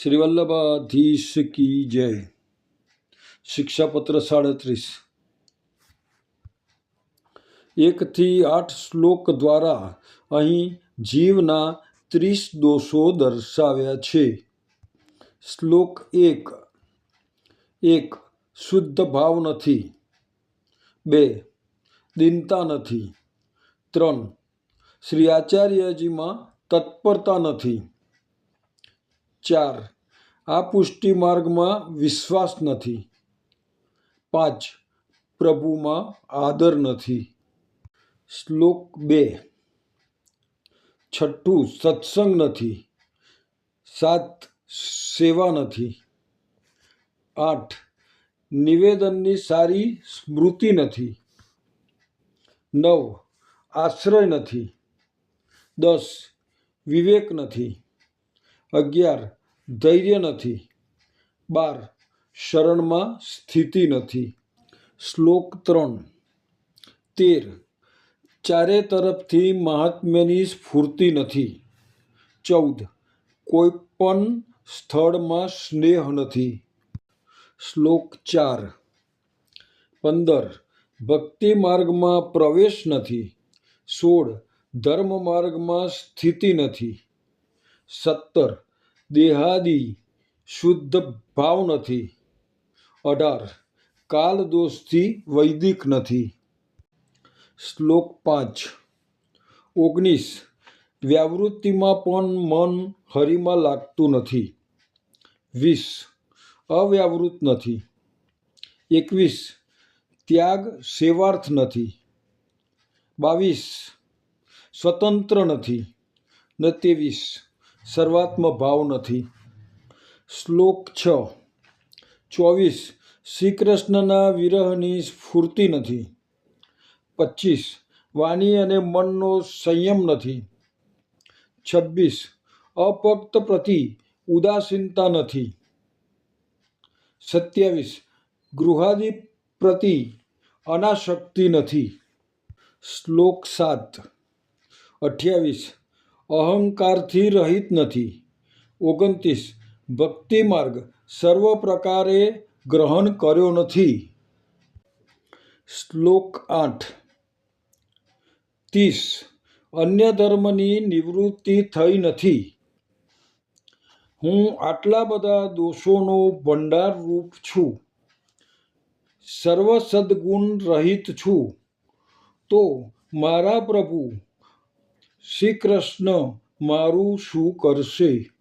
શ્રી વલ્લભાધીશ કી જય. શિક્ષાપત્ર સાડત્રીસ. એકથી આઠ શ્લોક દ્વારા અહીં જીવના ત્રીસ દોષો દર્શાવ્યા છે. શ્લોક એક. એક, શુદ્ધ ભાવ નથી. બે, દિનતા નથી. ત્રણ, શ્રી આચાર્યજીમાં તત્પરતા નથી. ચાર. આ પુષ્ટિ માર્ગમાં વિશ્વાસ નથી. પાંચ. પ્રભુમાં આદર નથી. શ્લોક બે. છઠ્ઠું. સત્સંગ નથી. સાત. સેવા નથી. આઠ. નિવેદનની સારી સ્મૃતિ નથી. નવ. આશ્રય નથી. દસ. વિવેક નથી. અગિયાર, ધૈર્ય નથી. બાર, શરણમાં સ્થિતિ નથી. શ્લોક ત્રણ, તેર, ચારે તરફથી મહાત્મ્યની સ્ફૂર્તિ નથી. ચૌદ કોઈ પણ સ્થળમાં સ્નેહ નથી. શ્લોક ચાર, પંદર, ભક્તિ માર્ગમાં પ્રવેશ નથી. સોળ, ધર્મ માર્ગમાં સ્થિતિ નથી. સત્તર દેહાદી શુદ્ધ ભાવ નથી. અઢાર. કાલ દોષથી વૈદિક નથી. શ્લોક પાંચ. ઓગણીસ. વ્યાવૃત્તિમાં પણ મન હરિમાં લાગતું નથી. વીસ. અવ્યાવૃત નથી. એકવીસ. ત્યાગ સેવાર્થ નથી. બાવીસ. સ્વતંત્ર નથી. ને ત્રેવીસ. સર્વાત્મ ભાવ નથી. શ્લોક છ. ચોવીસ. શ્રી કૃષ્ણના વિરહની સ્ફૂર્તિ નથી. પચીસ. વાણી અને મનનો સંયમ નથી. છવ્વીસ. અપક્ત પ્રતિ ઉદાસીનતા નથી. સત્યાવીસ. ગૃહાદિ પ્રતિ અનાશક્તિ નથી. શ્લોક સાત. અઠ્યાવીસ. અહંકારથી રહિત નથી. ઓગણત્રીસ. ભક્તિ માર્ગ. સર્વ પ્રકારે ગ્રહણ કર્યો નથી. શ્લોક આઠ. ત્રીસ. અન્ય ધર્મની નિવૃત્તિ થઈ નથી. હું આટલા બધા દોષોનો ભંડાર રૂપ છું. સર્વ સદગુણ રહિત છું. તો મારા પ્રભુ શ્રી કૃષ્ણ મારું શું કરશે?